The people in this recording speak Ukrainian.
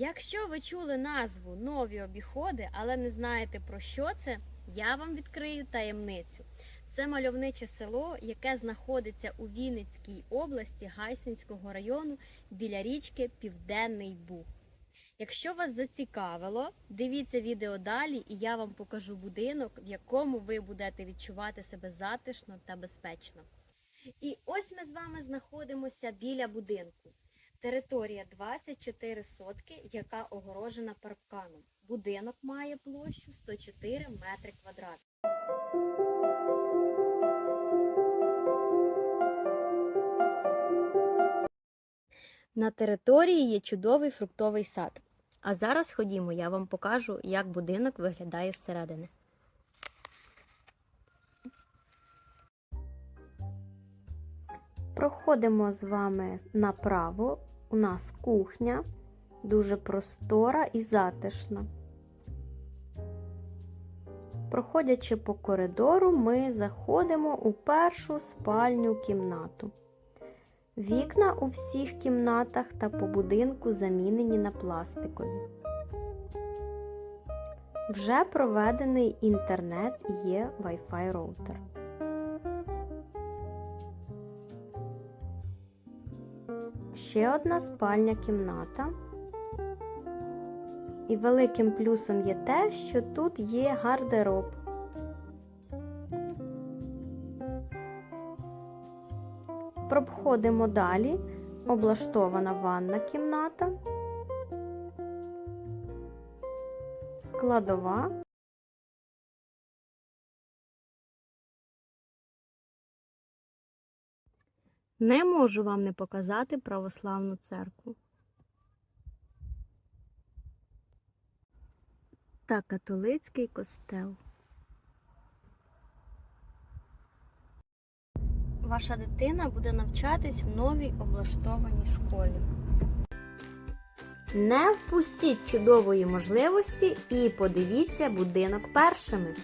Якщо ви чули назву нові обіходи, але не знаєте про що це, я вам відкрию таємницю. Це мальовниче село, яке знаходиться у Вінницькій області Гайсинського району біля річки Південний Буг. Якщо вас зацікавило, дивіться відео далі, і я вам покажу будинок, в якому ви будете відчувати себе затишно та безпечно. І ось ми з вами знаходимося біля будинку. Територія 24 сотки, яка огорожена парканом. Будинок має площу 104 метри квадратних. На території є чудовий фруктовий сад. А зараз ходімо, я вам покажу, як будинок виглядає зсередини. Проходимо з вами направо. У нас кухня, дуже простора і затишна. Проходячи по коридору, ми заходимо у першу спальню кімнату. Вікна у всіх кімнатах та по будинку замінені на пластикові. Вже проведений інтернет є Wi-Fi роутер. Ще одна спальня кімната. І великим плюсом є те, що тут є гардероб. Проходимо далі. Облаштована ванна кімната, кладова. Не можу вам не показати православну церкву. Та католицький костел. Ваша дитина буде навчатись в новій облаштованій школі. Не впустіть чудової можливості і подивіться будинок першими.